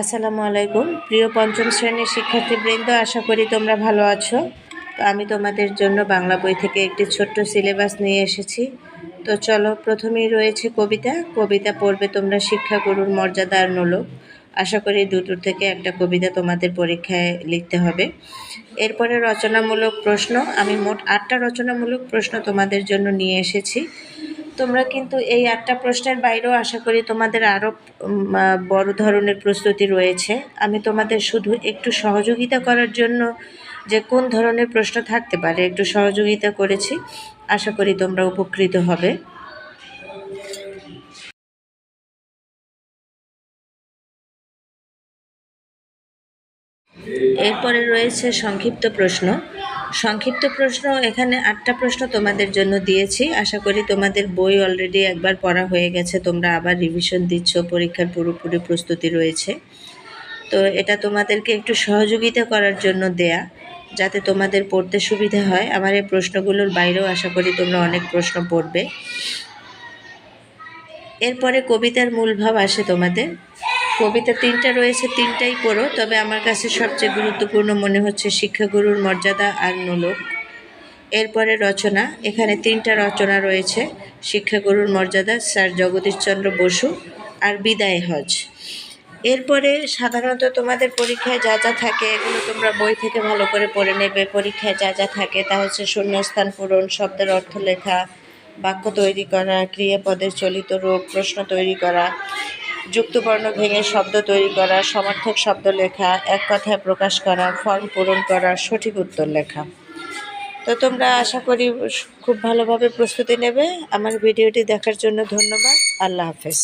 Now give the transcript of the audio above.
আসসালামু আলাইকুম। প্রিয় পঞ্চম শ্রেণির শিক্ষার্থীবৃন্দ, আশা করি তোমরা ভালো আছো। তো আমি তোমাদের জন্য বাংলা বই থেকে একটি ছোট্ট সিলেবাস নিয়ে এসেছি। তো চলো, প্রথমেই রয়েছে কবিতা। কবিতা পড়বে তোমরা শিক্ষাগুরুর মর্যাদা আর নলক আশা করি দুটোর থেকে একটা কবিতা তোমাদের পরীক্ষায় লিখতে হবে। এরপরে রচনামূলক প্রশ্ন। আমি মোট আটটা রচনামূলক প্রশ্ন তোমাদের জন্য নিয়ে এসেছি। তোমরা কিন্তু এই আটটা প্রশ্নের বাইরেও আশা করি তোমাদের আরও বড় ধরনের প্রস্তুতি রয়েছে। আমি তোমাদের শুধু একটু সহযোগিতা করার জন্য যে কোন ধরনের প্রশ্ন থাকতে পারে একটু সহযোগিতা করেছি। আশা করি তোমরা উপকৃত হবে। এরপরে রয়েছে সংক্ষিপ্ত প্রশ্ন। সংক্ষিপ্ত প্রশ্ন, এখানে আটটা প্রশ্ন তোমাদের জন্য দিয়েছি। আশা করি তোমাদের বই অলরেডি একবার পড়া হয়ে গেছে, তোমরা আবার রিভিশন দিচ্ছ, পরীক্ষার পুরোপুরি প্রস্তুতি রয়েছে। তো এটা তোমাদেরকে একটু সহযোগিতা করার জন্য দেয়া, যাতে তোমাদের পড়তে সুবিধা হয়। আমার এই প্রশ্নগুলোর বাইরেও আশা করি তোমরা অনেক প্রশ্ন পড়বে। এরপরে কবিতার মূল ভাব আসে তোমাদের। কবিতা তিনটা রয়েছে, তিনটাই পড়ো। তবে আমার কাছে সবচেয়ে গুরুত্বপূর্ণ মনে হচ্ছে শিক্ষাগুরুর মর্যাদা আর নোলক। এরপরে রচনা, এখানে তিনটা রচনা রয়েছে, শিক্ষাগুরুর মর্যাদা, স্যার জগদীশচন্দ্র বসু আর বিদায় হজ। এরপরে সাধারণত তোমাদের পরীক্ষায় যা যা থাকে, এগুলো তোমরা বই থেকে ভালো করে পড়ে নেবে। পরীক্ষায় যা যা থাকে, তা হচ্ছে শূন্যস্থান পূরণ, শব্দের অর্থ লেখা, বাক্য তৈরি করা, ক্রিয়াপদের চলিত রূপ, প্রশ্ন তৈরি করা যুক্তবর্ণ ভেঙে শব্দ তৈরি করা, সমার্থক শব্দ লেখা, এক কথায় প্রকাশ করা, ফর্ম পূরণ করা, সঠিক উত্তর লেখা। তো তোমরা আশা করি খুব ভালোভাবে প্রস্তুতি নেবে। আমার ভিডিওটি দেখার জন্য ধন্যবাদ। আল্লাহ হাফেজ।